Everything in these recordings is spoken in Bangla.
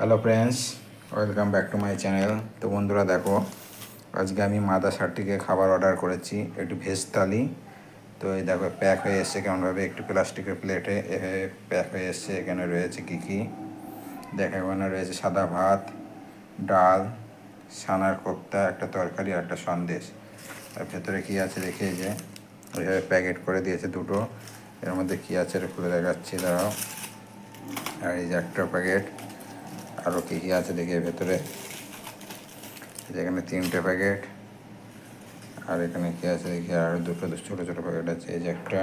Hello friends welcome back to my channel তো বন্ধুরা দেখো, আজকে আমি মাদা সারটিকে খাবার অর্ডার করেছি, একটু ভেজ থালি। তো এই দেখো প্যাক হয়ে এসছে কেমনভাবে, একটু প্লাস্টিকের প্লেটে প্যাক হয়ে এসছে, এখানে রয়েছে কী কী? দেখা, এখানে রয়েছে সাদা ভাত, ডাল সানার কোপ্তা, একটা তরকারি আর একটা সন্দেশ। আর ভেতরে কী আছে দেখে যে ওইভাবে প্যাকেট করে দিয়েছে দুটো। এর মধ্যে কী আছে এটা খুলে দেখাচ্ছি, দাঁড়াও। আর এই যে একটা প্যাকেট আরও কী কী আছে দেখি ভেতরে। এই যে এখানে তিনটে প্যাকেট। আর এখানে কী আছে দেখি? আর দুটো ছোটো ছোটো প্যাকেট আছে। এই যে একটা।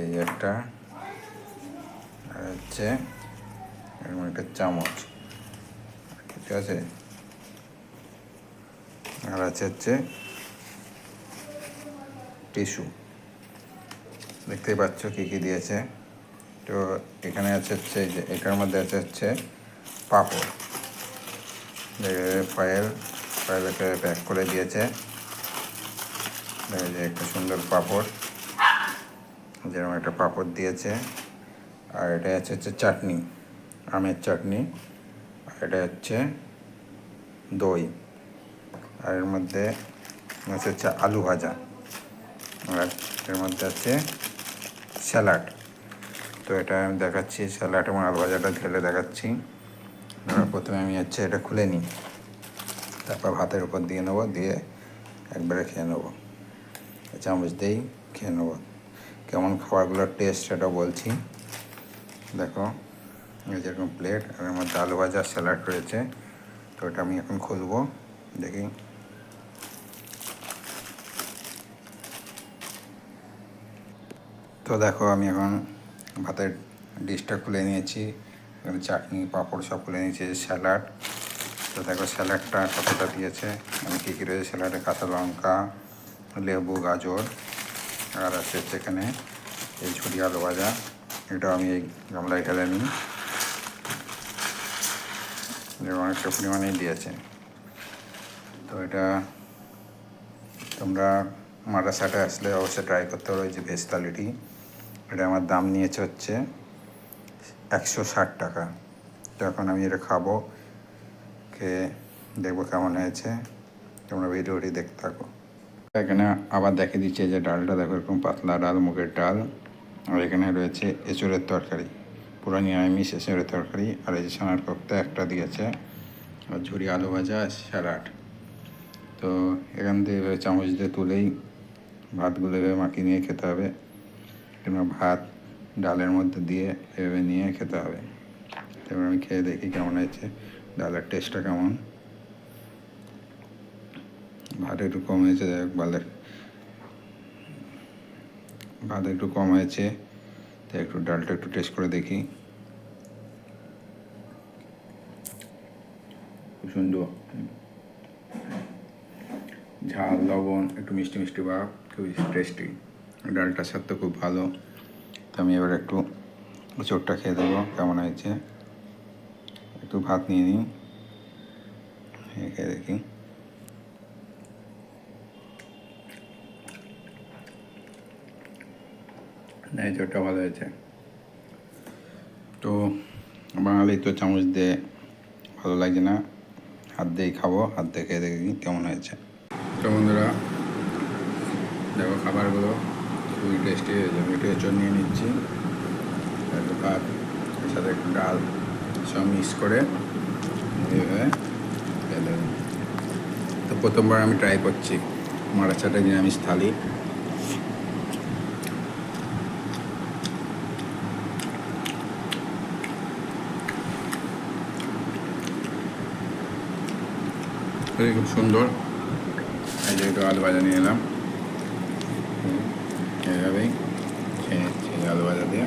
এই একটা। আর হচ্ছে এরকম একটা চামচ। ঠিক আছে? আর আছে হচ্ছে টিস্যু। দেখতেই পাচ্ছ কী কী দিয়েছে। তো এখানে আছে হচ্ছে যে, এটার মধ্যে আছে হচ্ছে পাপড়। ফয়েল ফয়েলকে প্যাক করে দিয়েছে। যে একটা সুন্দর পাপড়। যেরকম একটা পাপড় দিয়েছে। আর এটা আছে হচ্ছে চাটনি, আমের চাটনি। আর এটা হচ্ছে দই। আর এর মধ্যে আছে হচ্ছে আলু ভাজা। আর এর মধ্যে আছে স্যালাড। তো এটা আমি দেখাচ্ছি স্যালাড আলু ভাজাটা ঢেলে দেখাচ্ছি। প্রথমে আমি হচ্ছে এটা খুলে নিই, তারপর ভাতের উপর দিয়ে নেব, দিয়ে একবারে খেয়ে নেব। চামচ দিয়েই খেয়ে নেব। কেমন খাবারগুলোর টেস্ট সেটা বলছি। দেখো, এই যেরকম প্লেট আর মধ্যে আলু ভাজা স্যালাড রয়েছে, তো এটা আমি এখন খুলবো, দেখি। তো দেখো, আমি এখন ভাতের ডিশটা খুলে নিয়েছি। এখানে চাটনি, পাঁপড় সব খুলে নিয়েছি, স্যালাড। তো দেখো স্যালাডটা কতটা দিয়েছে? মানে কী কী রয়েছে? স্যালাডে কাঁচা লঙ্কা, লেবু, গাজর, আর আছে এখানে এই ঝুড়ি আলু ভাজা। এটা আমি এই গামলায় ঢেলে নিই। অনেকটা পরিমাণেই দিয়েছে। তো এটা তোমরা মাদ্রাসাটা আসলে অবশ্যই ট্রাই করতে পারো যে ভেজ থালিটি। এটা আমার দাম নিয়েছে হচ্ছে একশো ষাট টাকা। তো এখন আমি এটা খাব, খেয়ে দেখব কেমন হয়েছে। তোমরা ভিডিওটি দেখতে থাকো। এখানে আবার দেখে দিচ্ছে যে ডালটা, দেখো এরকম পাতলা ডাল, মুগের ডাল। আর এখানে রয়েছে এঁচড়ের তরকারি, পুরো নিরামিষ এঁচড়ের তরকারি। আর এই যে সোনার কোপ্তা একটা দিয়েছে, আর ঝুরি আলু ভাজা, স্যালাড। তো এখান থেকে চামচ দিয়ে তুলেই ভাতগুলো মাখিয়ে নিয়ে খেতে হবে। কিংবা ভাত ডালের মধ্যে দিয়ে এভাবে নিয়ে খেতে হবে। এবার আমি খেয়ে দেখি কেমন হয়েছে। ডালের টেস্টটা কেমন? ভাত একটু কম হয়েছে, যাই হোক ভালের ভাত একটু কম হয়েছে, তাই একটু ডালটা একটু টেস্ট করে দেখি। সুন্দর। ঝাল, লবণ, একটু মিষ্টি মিষ্টি ভাব, খুবই টেস্টি ডালটার স্বাদ খুব ভালো। তো আমি এবার একটু চোরটা খেয়ে দেবো, কেমন হয়েছে? একটু ভাত নিয়ে নিই। খেয়ে দেখি। চোরটা ভালো হয়েছে। তো বাঙালি তো চামচ দিয়ে ভালো লাগে না। হাত দিয়েই খাব, হাত দিয়ে খেয়ে দেখি কেমন হয়েছে। তো বন্ধুরা, দেখো খাবারগুলো। খুবই টেস্টি হয়েছে আমি একটু নিয়ে নিচ্ছি। একটু ভাত সাথে একটু ডাল, সব মিক্স করে এইভাবে তো প্রথমবার আমি ট্রাই করছি। মারাচাটা নিরামিষ থালি। খুব সুন্দর। এই একটু আলু ভাজা নিয়ে এলাম। এইভাবেই খেয়ে নিচ্ছি আলু ভাজা দিয়ে